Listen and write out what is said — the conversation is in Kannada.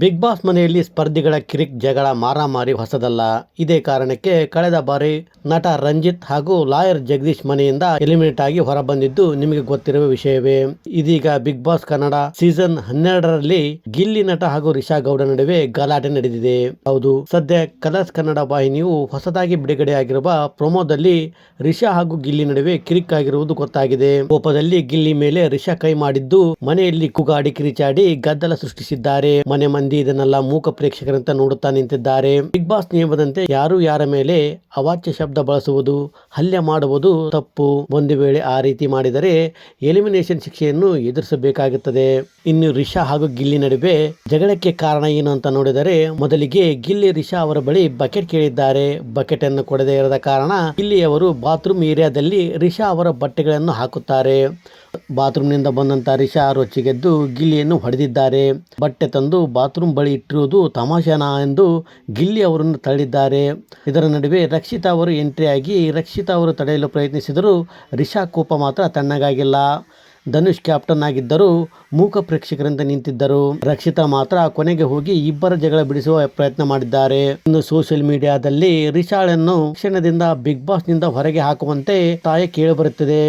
ಬಿಗ್ ಬಾಸ್ ಮನೆಯಲ್ಲಿ ಸ್ಪರ್ಧಿಗಳ ಕಿರಿಕ್ ಜಗಳ ಮಾರಾಮಾರಿ ಹೊಸದಲ್ಲ. ಇದೇ ಕಾರಣಕ್ಕೆ ಕಳೆದ ಬಾರಿ ನಟ ರಂಜಿತ್ ಹಾಗೂ ಲಾಯರ್ ಜಗದೀಶ್ ಮನೆಯಿಂದ ಎಲಿಮಿನೇಟ್ ಆಗಿ ಹೊರಬಂದಿದ್ದು ನಿಮಗೆ ಗೊತ್ತಿರುವ ವಿಷಯವೇ. ಇದೀಗ ಬಿಗ್ ಬಾಸ್ ಕನ್ನಡ ಸೀಸನ್ ಹನ್ನೆರಡರಲ್ಲಿ ಗಿಲ್ಲಿ ನಟ ಹಾಗೂ ರಿಷಾ ಗೌಡ ನಡುವೆ ಗಲಾಟೆ ನಡೆದಿದೆ. ಹೌದು, ಸದ್ಯ ಕಲರ್ಸ್ ಕನ್ನಡ ವಾಹಿನಿಯು ಹೊಸದಾಗಿ ಬಿಡುಗಡೆಯಾಗಿರುವ ಪ್ರೊಮೋದಲ್ಲಿ ರಿಷಾ ಹಾಗೂ ಗಿಲ್ಲಿ ನಡುವೆ ಕಿರಿಕ್ ಆಗಿರುವುದು ಗೊತ್ತಾಗಿದೆ. ಕೋಪದಲ್ಲಿ ಗಿಲ್ಲಿ ಮೇಲೆ ರಿಷಾ ಕೈ ಮಾಡಿದ್ದು ಮನೆಯಲ್ಲಿ ಕುಗಾಡಿ ಕಿರಿಚಾಡಿ ಗದ್ದಲ ಸೃಷ್ಟಿಸಿದ್ದಾರೆ. ಮನೆ ಮಂದಿ ಇದನ್ನೆಲ್ಲ ಮೂಕ ಪ್ರೇಕ್ಷಕರಂತ ನೋಡುತ್ತಾ ನಿಂತಿದ್ದಾರೆ. ಬಿಗ್ ಬಾಸ್ ನಿಯಮದಂತೆ ಯಾರು ಯಾರ ಮೇಲೆ ಅವಾಚ್ಯ ಶಬ್ದ ಬಳಸುವುದು, ಹಲ್ಲೆ ಮಾಡುವುದು ತಪ್ಪು. ಒಂದು ವೇಳೆ ಆ ರೀತಿ ಮಾಡಿದರೆ ಎಲಿಮಿನೇಷನ್ ಶಿಕ್ಷೆಯನ್ನು ಎದುರಿಸಬೇಕಾಗುತ್ತದೆ. ಇನ್ನು ರಿಷಾ ಹಾಗೂ ಗಿಲ್ಲಿ ನಡುವೆ ಜಗಳಕ್ಕೆ ಕಾರಣ ಏನು ಅಂತ ನೋಡಿದರೆ, ಮೊದಲಿಗೆ ಗಿಲ್ಲಿ ರಿಷಾ ಅವರ ಬಳಿ ಬಕೆಟ್ ಕೇಳಿದ್ದಾರೆ. ಬಕೆಟ್ ಅನ್ನು ಕೊಡದೇ ಇರದ ಕಾರಣ ಗಿಲ್ಲಿ ಅವರು ಬಾತ್ರೂಮ್ ಏರಿಯಾದಲ್ಲಿ ರಿಷಾ ಅವರ ಬಟ್ಟೆಗಳನ್ನು ಹಾಕುತ್ತಾರೆ. ಬಾತ್ರೂಮ್ನಿಂದ ಬಂದಂತ ರಿಷಾ ರೊಚ್ಚಿಗೆದ್ದು ಗಿಲ್ಲಿಯನ್ನು ಹೊಡೆದಿದ್ದಾರೆ. ಬಟ್ಟೆ ತಂದು ಬಾತ್ರೂಮ್ ಬಳಿ ಇಟ್ಟಿರುವುದು ತಮಾಷೆನಾ ಎಂದು ಗಿಲ್ಲಿ ಅವರನ್ನು ತಳ್ಳಿದ್ದಾರೆ. ಇದರ ನಡುವೆ ರಕ್ಷಿತಾ ಅವರು ಎಂಟ್ರಿ ಆಗಿ ರಕ್ಷಿತಾ ಅವರು ತಡೆಯಲು ಪ್ರಯತ್ನಿಸಿದರೂ ರಿಷಾ ಕೋಪ ಮಾತ್ರ ತಣ್ಣಗಾಗಿಲ್ಲ. ಧನುಷ್ ಕ್ಯಾಪ್ಟನ್ ಆಗಿದ್ದರೂ ಮೂಕ ಪ್ರೇಕ್ಷಕರಿಂದ ನಿಂತಿದ್ದರು. ರಕ್ಷಿತಾ ಮಾತ್ರ ಕೊನೆಗೆ ಹೋಗಿ ಇಬ್ಬರ ಜಗಳ ಬಿಡಿಸುವ ಪ್ರಯತ್ನ ಮಾಡಿದ್ದಾರೆ. ಇನ್ನು ಸೋಷಿಯಲ್ ಮೀಡಿಯಾದಲ್ಲಿ ರಿಷಾಳನ್ನು ಕ್ಷಣದಿಂದ ಬಿಗ್ ಬಾಸ್ನಿಂದ ಹೊರಗೆ ಹಾಕುವಂತೆ ತಾಯಿ ಕೇಳಿಬರುತ್ತಿದೆ